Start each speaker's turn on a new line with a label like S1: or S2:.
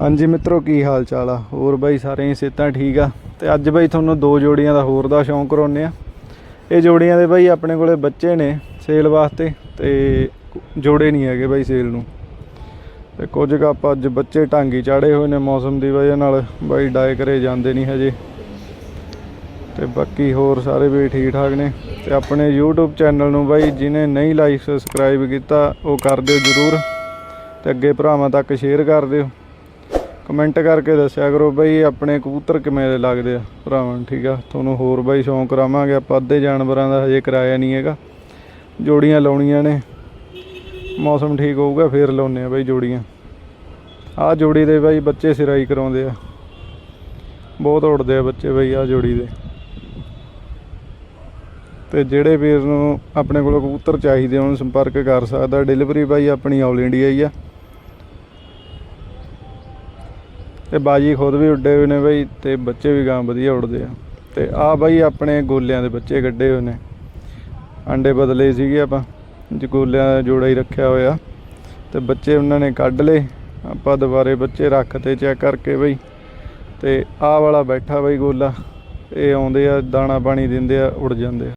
S1: ਹਾਂਜੀ ਮਿੱਤਰੋ, ਕੀ ਹਾਲ ਚਾਲ ਆ? ਹੋਰ ਬਾਈ ਸਾਰੇ ਹੀ ਸਿਹਤਾਂ ਠੀਕ ਆ? ਤੇ ਅੱਜ ਬਾਈ ਤੁਹਾਨੂੰ ਦੋ ਜੋੜੀਆਂ ਦਾ ਹੋਰ ਦਾ ਸ਼ੌਂਕ ਕਰਾਉਨੇ ਆ। ਇਹ ਜੋੜੀਆਂ ਦੇ ਬਾਈ ਆਪਣੇ ਕੋਲੇ ਬੱਚੇ ਨੇ ਸੇਲ ਵਾਸਤੇ, ਤੇ ਜੋੜੇ ਨਹੀਂ ਹੈਗੇ ਬਾਈ ਸੇਲ ਨੂੰ। ਤੇ ਕੁਝ ਕੁ ਆਪਾਂ ਅੱਜ ਬੱਚੇ ਢਾਂਗੀ ਚਾੜੇ ਹੋਏ ਨੇ ਮੌਸਮ ਦੀ ਵਜ੍ਹਾ ਨਾਲ, ਬਾਈ ਡਾਏ ਕਰੇ ਜਾਂਦੇ ਨਹੀਂ ਹਜੇ। ਤੇ ਬਾਕੀ ਹੋਰ ਸਾਰੇ ਵੀ ਠੀਕ ਠਾਕ ਨੇ। ਤੇ ਆਪਣੇ YouTube ਚੈਨਲ ਨੂੰ ਬਾਈ, ਜਿਹਨੇ ਨਹੀਂ ਲਾਈਕ ਸਬਸਕ੍ਰਾਈਬ ਕੀਤਾ, ਉਹ ਕਰ ਦਿਓ ਜਰੂਰ। ਤੇ ਅੱਗੇ ਭਰਾਵਾਂ ਤੱਕ ਸ਼ੇਅਰ ਕਰ ਦਿਓ। ਕਮੈਂਟ ਕਰਕੇ ਦੱਸਿਆ ਕਰੋ ਬਈ ਆਪਣੇ ਕਬੂਤਰ ਕਿਵੇਂ ਦੇ ਲੱਗਦੇ ਆ। ਭਰਾਵਾਂ ਨੂੰ ਠੀਕ ਆ? ਤੁਹਾਨੂੰ ਹੋਰ ਬਾਈ ਸ਼ੌਂਕ ਕਰਾਵਾਂਗੇ ਆਪਾਂ ਅੱਧੇ ਜਾਨਵਰਾਂ ਦਾ ਹਜੇ ਕਰਾਇਆ ਨਹੀਂ ਹੈਗਾ। ਜੋੜੀਆਂ ਲਾਉਣੀਆਂ ਨੇ। ਮੌਸਮ ਠੀਕ ਹੋਊਗਾ, ਫੇਰ ਲਾਉਨੇ ਆ ਬਾਈ ਜੋੜੀਆਂ। ਆਹ ਜੋੜੀ ਦੇ ਬਾਈ ਬੱਚੇ ਸਿਰਾਈ ਕਰਾਉਂਦੇ ਆ। ਬਹੁਤ ਉੜਦੇ ਆ ਬੱਚੇ ਬਾਈ ਆਹ ਜੋੜੀ ਦੇ। ਤੇ ਜਿਹੜੇ ਵੀਰ ਨੂੰ ਆਪਣੇ ਕੋਲ ਕਬੂਤਰ ਚਾਹੀਦੇ ਉਹਨੂੰ ਸੰਪਰਕ ਕਰ ਸਕਦਾ। ਡਿਲੀਵਰੀ ਬਾਈ ਆਪਣੀ ਆਲ ਇੰਡੀਆ ਹੀ ਆ। ਤੇ ਬਾਜੀ ਖੁਦ ਵੀ ਉੱਡੇ ਹੋਏ ਨੇ ਬਈ ਤੇ ਬੱਚੇ ਵੀ ਗਾਂ ਵਧੀਆ ਉੱਡਦੇ ਆ। ਤੇ ਆ ਬਾਈ ਆਪਣੇ ਗੋਲਿਆਂ ਦੇ ਬੱਚੇ ਕੱਢੇ ਹੋਏ ਨੇ। ਅੰਡੇ ਬਦਲੇ ਸੀਗੇ ਆਪਾਂ, ਜੀ ਗੋਲਿਆਂ ਦਾ ਜੋੜਾ ਹੀ ਰੱਖਿਆ ਹੋਇਆ। ਤੇ ਬੱਚੇ ਉਹਨਾਂ ਨੇ ਕੱਢ ਲਏ, ਆਪਾਂ ਦੁਬਾਰੇ ਬੱਚੇ ਰੱਖ ਤੇ ਚੈੱਕ ਕਰਕੇ ਬਈ। ਤੇ ਆਹ ਵਾਲਾ ਬੈਠਾ ਬਈ ਗੋਲਾ, ਇਹ ਆਉਂਦੇ ਆ, ਦਾਣਾ ਪਾਣੀ ਦਿੰਦੇ ਆ ਉੜ ਜਾਂਦੇ ਆ।